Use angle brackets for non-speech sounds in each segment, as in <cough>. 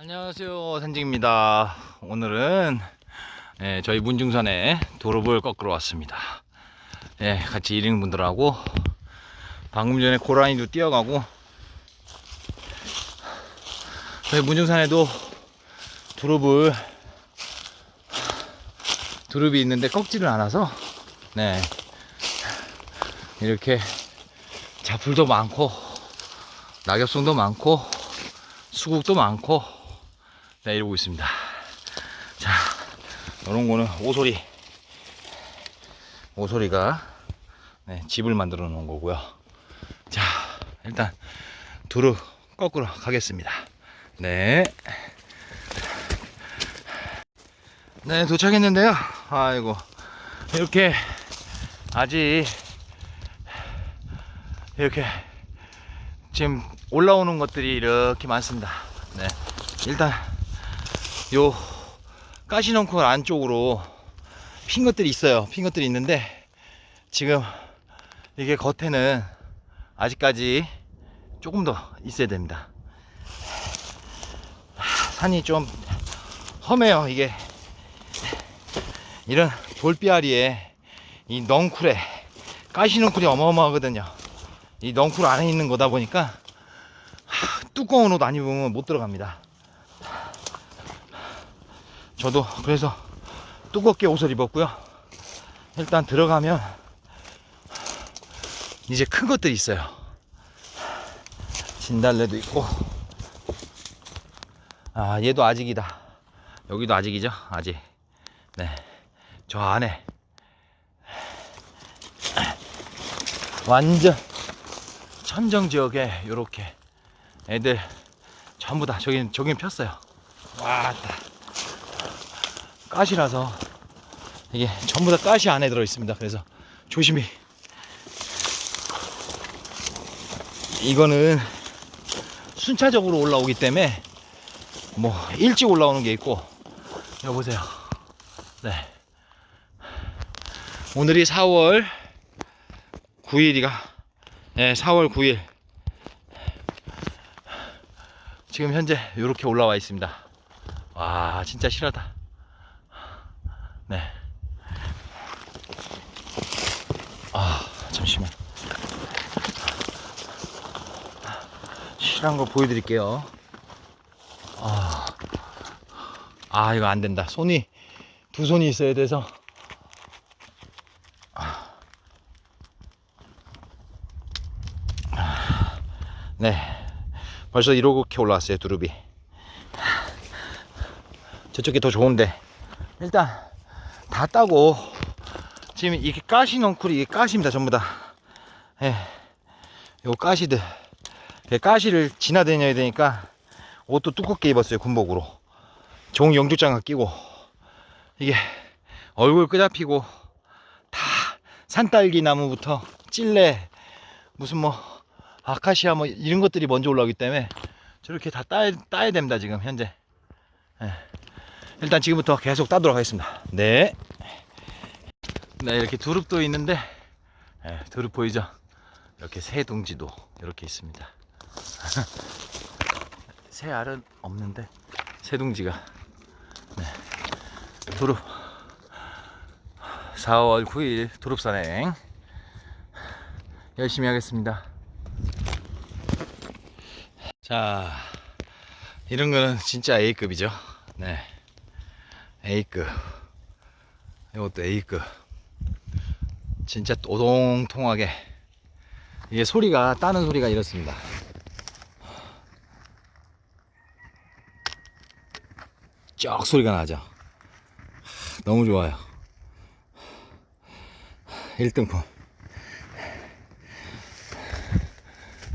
안녕하세요 산직입니다. 오늘은 예, 저희 문중산에 도릅을 꺾으러 왔습니다. 예, 같이 1인분들하고 방금 전에 고라니도 뛰어가고 저희 문중산에도 두릅을 두릅이 있는데 꺾지를 않아서 네 이렇게 자풀도 많고 낙엽송도 많고 수국도 많고 네, 이러고 있습니다. 자, 이런 거는 오소리. 오소리가 네, 집을 만들어 놓은 거고요. 자, 일단 두루 거꾸로 가겠습니다. 네. 네, 도착했는데요. 아이고, 이렇게 아직 이렇게 지금 올라오는 것들이 이렇게 많습니다. 네. 일단 요 가시넝쿨 안쪽으로 핀 것들이 있어요. 핀 것들이 있는데 지금 이게 겉에는 아직까지 조금 더 있어야 됩니다. 산이 좀 험해요. 이게 이런 돌비아리에 이 넝쿨에 가시넝쿨이 어마어마하거든요. 이 넝쿨 안에 있는 거다 보니까 하, 두꺼운 옷 안 입으면 못 들어갑니다. 저도 그래서 두껍게 옷을 입었고요. 일단 들어가면 이제 큰 것들이 있어요. 진달래도 있고. 아, 얘도 아직이다. 여기도 아직이죠? 아직. 네. 저 안에. 완전 천정 지역에 요렇게 애들 전부 다 저긴 저긴 폈어요. 와따. 가시라서 이게 전부 다 가시 안에 들어 있습니다. 그래서 조심히 이거는 순차적으로 올라오기 때문에 뭐 일찍 올라오는 게 있고 여보세요. 네. 오늘이 4월 9일이가 네, 4월 9일 지금 현재 이렇게 올라와 있습니다. 와 진짜 실하다. 네. 아, 잠시만. 실한 거 보여드릴게요. 아, 아, 이거 안 된다. 손이, 두 손이 있어야 돼서. 아, 네. 벌써 이렇게 올라왔어요, 두릅이. 저쪽이 더 좋은데. 일단, 다 따고 지금 이게 가시 넝쿨이 이게 가시입니다 전부 다 예. 요 가시들 그 가시를 지나다녀야 되니까 옷도 두껍게 입었어요 군복으로 종 영주장갑 끼고 이게 얼굴 끄잡히고 다 산딸기 나무부터 찔레 무슨 뭐 아카시아 뭐 이런 것들이 먼저 올라오기 때문에 저렇게 다 따야, 따야 됩니다 지금 현재 예. 일단 지금부터 계속 따도록 하겠습니다. 네. 네, 이렇게 두릅도 있는데, 네, 두릅 보이죠? 이렇게 새 둥지도 이렇게 있습니다. <laughs> 새 알은 없는데, 새 둥지가. 네. 두릅. 4월 9일 두릅 산행. 열심히 하겠습니다. 자, 이런 거는 진짜 A급이죠. 네. A급 이것도 A급 진짜 오동통하게 이게 소리가 따는 소리가 이렇습니다. 쩍 소리가 나죠. 너무 좋아요. 1등품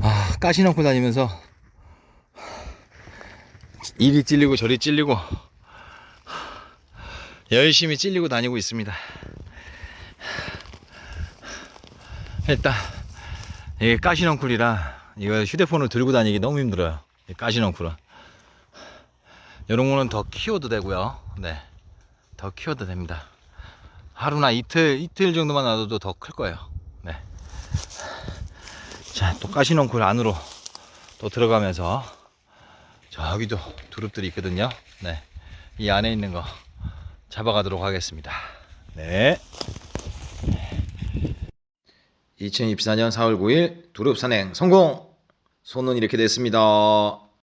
아 가시 넣고 다니면서 이리 찔리고 저리 찔리고 열심히 찔리고 다니고 있습니다. 일단 이게 가시넝쿨이라 이거 휴대폰을 들고 다니기 너무 힘들어요. 가시넝쿨은 이런 거는 더 키워도 되고요. 네, 더 키워도 됩니다. 하루나 이틀 이틀 정도만 놔둬도 더 클 거예요. 네. 자, 또 가시넝쿨 안으로 또 들어가면서 저기도 두릅들이 있거든요. 네. 이 안에 있는 거 잡아가도록 하겠습니다. 네. 2024년 4월 9일 두릅 산행 성공! 손은 이렇게 됐습니다.